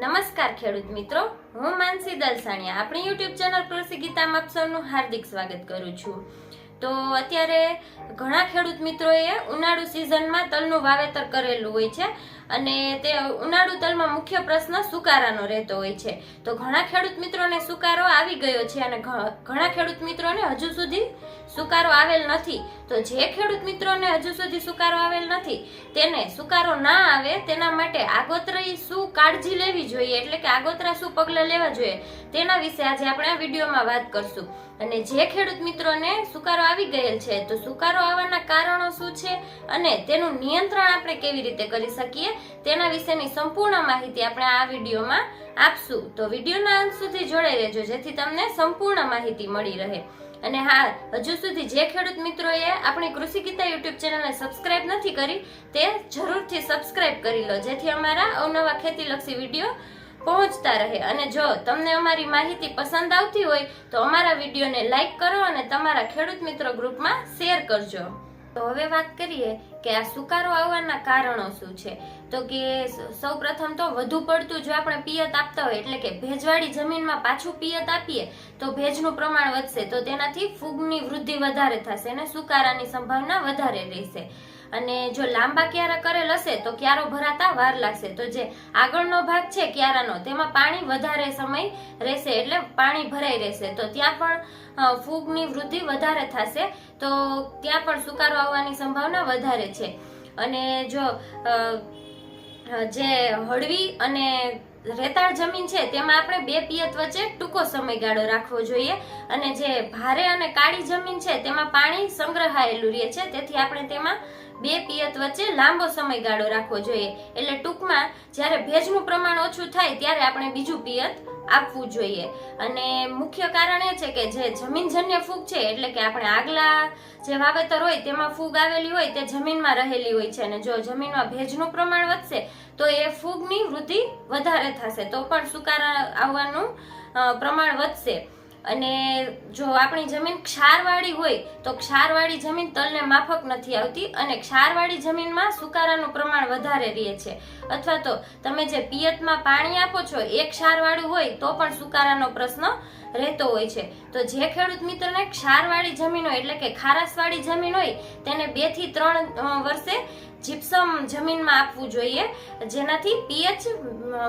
નમસ્કાર ખેડૂત મિત્રો, હું માનસી દલસાણીયા. આપણી યુટ્યુબ ચેનલ કૃષિ ગીતામાં આપ સૌનું હાર્દિક સ્વાગત કરું છું. તો અત્યારે ઘણા ખેડૂત મિત્રોએ ઉનાળુ સિઝનમાં તલનું વાવેતર કરેલું હોય છે અને તે ઉનાળુ તલમાં મુખ્ય પ્રશ્ન સુકારાનો રહેતો હોય છે. તો ઘણા ખેડૂત મિત્રોને સુકારો આવી ગયો છે અને ઘણા ખેડૂત મિત્રોને હજુ સુધી સુકારો આવેલ નથી. તો જે ખેડૂત મિત્રોને હજુ સુધી સુકારો આવેલ નથી, તેને સુકારો ના આવે તેના માટે આગોતરી શું કાળજી લેવી જોઈએ? એટલે કે આગોતરા શું પગલાં લેવા જોઈએ? તેના વિશે આજે આપણે આ વિડીયોમાં વાત કરશું. અને જે ખેડૂત મિત્રોને સુકારો આવી ગયેલ છે, તો સુકારો આવવાના કારણો શું છે અને તેનું નિયંત્રણ આપણે કેવી રીતે કરી શકીએ તેના વિશેની સંપૂર્ણ માહિતી આપણે આ વિડીયોમાં આપશું. તો વિડીયોના અંત સુધી જોડાઈ રહેજો, જેથી તમને સંપૂર્ણ માહિતી મળી રહે. અને હા, હજુ સુધી જે ખેડૂત મિત્રોએ આપણી કૃષિ ગીતા યુટ્યુબ ચેનલને સબસ્ક્રાઇબ નથી કરી, તે જરૂરથી સબસ્ક્રાઇબ કરી લો, જેથી અમારા અવનવા ખેતીલક્ષી વીડિયો પહોંચતા રહે. અને જો તમને અમારી માહિતી પસંદ આવતી હોય, તો અમારા વિડીયોને લાઈક કરો અને તમારા ખેડૂત મિત્રો ગ્રુપમાં શેર કરજો. તો હવે વાત કરીએ કે આ સુકારો આવવાના કારણો શું છે? તો કે સૌ પ્રથમ તો વધુ પડતું જો આપણે પિયત આપતા હોય, એટલે કે ભેજવાળી જમીનમાં પાછું પિયત આપીએ, તો ભેજનું પ્રમાણ વધશે, તો તેનાથી ફૂગની વૃદ્ધિ વધારે થશે અને સુકારાની સંભાવના વધારે રહેશે. અને જો લાંબા ક્યારા કરેલ હશે, તો ક્યારો ભરાતા વાર લાગશે. તો જે આગળનો ભાગ છે ક્યારાનો, તેમાં પાણી વધારે સમય રહેશે એટલે પાણી ભરાઈ રહેશે. તો ત્યાં પણ ફૂગની વૃદ્ધિ વધારે થશે. તો ત્યાં પણ સુકારો આવવાની સંભાવના વધારે છે. અને જો જે હળવી અને રેતાળ જમીન છે, તેમાં આપણે બે પિયત વચ્ચે ટૂંકો સમયગાળો રાખવો જોઈએ. અને જે ભારે અને કાળી જમીન છે, તેમાં પાણી સંગ્રહાયેલું રહે છે. તેથી આપણે તેમાં બે પિયત વચ્ચે લાંબો સમયગાળો રાખવો જોઈએ. એટલે ટૂંકમાં, જ્યારે ભેજનું પ્રમાણ ઓછું થાય, ત્યારે આપણે બીજું પિયત આપવું જોઈએ. અને મુખ્ય કારણ એ છે કે જે જમીનજન્ય ફૂગ છે, એટલે કે આપણે આગલા જે વાવેતર હોય, તેમાં ફૂગ આવેલી હોય, તે જમીનમાં રહેલી હોય છે. અને જો જમીનમાં ભેજનું પ્રમાણ વધશે, તો એ ફૂગની વૃદ્ધિ વધારે થશે. તો પણ સુકારા આવવાનું પ્રમાણ વધશે. અને જો આપણી જમીન ક્ષારવાળી હોય, તો ક્ષારવાળી જમીન તલને માફક નથી આવતી અને ક્ષારવાળી જમીનમાં સુકારાનું પ્રમાણ વધારે રહે છે. અથવા તો તમે જે પિયતમાં પાણી આપો છો, એ ક્ષારવાળું હોય, તો પણ સુકારાનો પ્રશ્ન રહેતો હોય છે. તો જે ખેડૂત મિત્રને ક્ષારવાળી જમીન હોય, એટલે કે ખારાશવાળી જમીન હોય, તેને બેથી ત્રણ વર્ષે જીપ્સમ જમીનમાં આપવું જોઈએ, જેનાથી પીએચ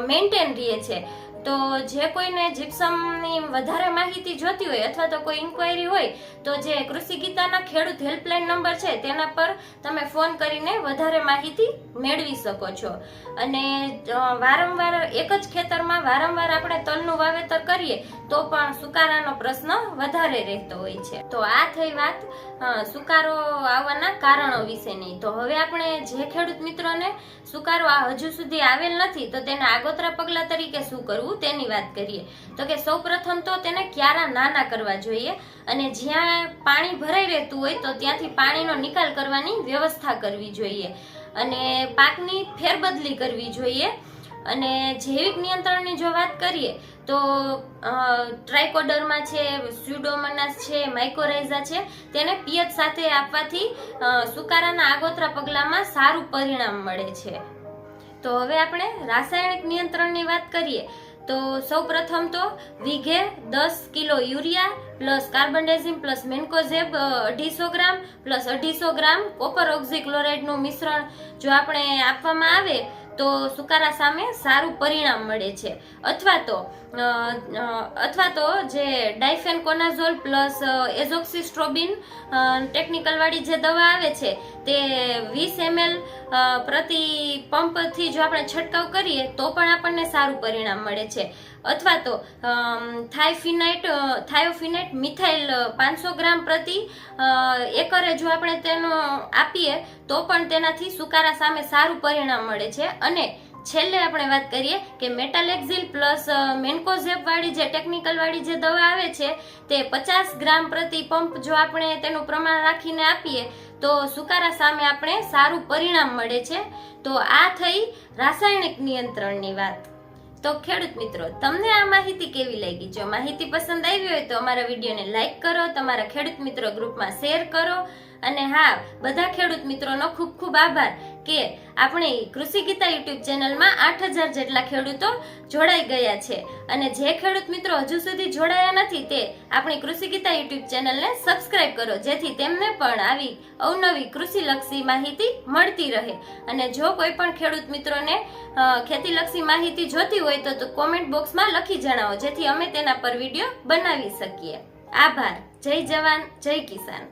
મેન્ટેન રહે છે. તો જે કોઈને જીપ્સમની વધારે માહિતી જોતી હોય અથવા તો કોઈ ઇન્ક્વાયરી હોય, તો જે કૃષિ ગીતાના ખેડૂત હેલ્પલાઇન નંબર છે, તેના પર તમે ફોન કરીને વધારે માહિતી મેળવી શકો છો. અને વારંવાર એક જ ખેતરમાં વારંવાર આપણે તલનું વાવેતર કરીએ, તો પણ સુકારાનો પ્રશ્ન વધારે રહેતો હોય છે. તો આ થઈ વાત સુકારો આવવાના કારણો વિશેની. તો હવે આપણે જે ખેડૂત મિત્રોને સુકારો આ હજુ સુધી આવેલ નથી, તો તેના આગોતરા પગલા તરીકે શું કરવું, તેની વાત કરીએ. તો કે સૌ પ્રથમ તો તેને ક્યારા નાના કરવા જોઈએ, અને જ્યાં પાણી ભરાઈ રહેતું હોય તો ત્યાંથી પાણીનો નિકાલ કરવાની વ્યવસ્થા કરવી જોઈએ. અને પાકની ફેરબદલી કરવી જોઈએ. અને જૈવિક નિયંત્રણની જો વાત કરીએ, તો ટ્રાયકોડરમાં છે, સ્યુડોમોનાસ છે માઇકોરાઇઝા છે, તેને પિયત સાથે આપવાથી સુકારાના આગોતરા પગલામાં સારું પરિણામ મળે છે. તો હવે આપણે રાસાયણિક નિયંત્રણની વાત કરીએ. તો સૌ પ્રથમ તો વીઘે દસ kilo urea plus carbendazim plus mancozeb અઢીસો ગ્રામ પ્લસ અઢીસો ગ્રામ કોપર ઓક્ઝીક્લોરાઇડનું મિશ્રણ જો આપણે આપવામાં આવે તો સુકારા સામે સારું પરિણામ મળે છે. અથવા તો અથવા તો જે ડાયફેનકોનાઝોલ પ્લસ એઝોક્સિસ્ટ્રોબિન ટેકનિકલવાળી જે દવા આવે છે, તે વીસ એમએલ પ્રતિ પંપથી જો આપણે છંટકાવ કરીએ, તો પણ આપણને સારું પરિણામ મળે છે. અથવા તો થાઇફિનાઇટ થાયોફિનાઇટ મિથાઇલ પાંચસો ગ્રામ પ્રતિ એકરે જો આપણે તેનો આપીએ, તો પણ તેનાથી સુકારા સામે સારું પરિણામ મળે છે. અને છેલ્લે આપણે વાત કરીએ કે મેટાલેક્ઝિલ પ્લસ મેન્કોઝેપ વાળી જે ટેકનિકલ વાળી જે દવા આવે છે, તે પચાસ ગ્રામ પ્રતિ પંપ જો આપણે તેનું પ્રમાણ રાખીને આપીએ, તો સુકારા સામે આપણે સારું પરિણામ મળે છે. તો આ થઈ રાસાયણિક નિયંત્રણની વાત. તો ખેડૂત મિત્રો, તમને આ માહિતી કેવી લાગી? જો માહિતી પસંદ આવી હોય તો અમારા વિડીયોને લાઈક કરો, તમારા ખેડૂત મિત્રો ગ્રુપમાં શેર કરો અને હા, બધા ખેડૂત મિત્રોનો ખૂબ ખૂબ આભાર કે આપણે કૃષિ ગીતા યુટ્યુબ ચેનલમાં આઠ હજાર જેટલા ખેડૂતો જોડાઈ ગયા છે. અને જે ખેડૂત મિત્રો હજુ સુધી જોડાયા નથી તે આપણી કૃષિ ગીતા યુટ્યુબ ચેનલને સબસ્ક્રાઇબ કરો, જેથી તેમને પણ આવી અવનવી કૃષિલક્ષી માહિતી મળતી રહે. અને જો કોઈ પણ ખેડૂત મિત્રોને ખેતીલક્ષી માહિતી જોતી હોય તો કોમેન્ટ બોક્સમાં લખી જણાવો, જેથી અમે તેના પર વીડિયો બનાવી શકીએ. આભાર. જય જવાન, જય કિસાન.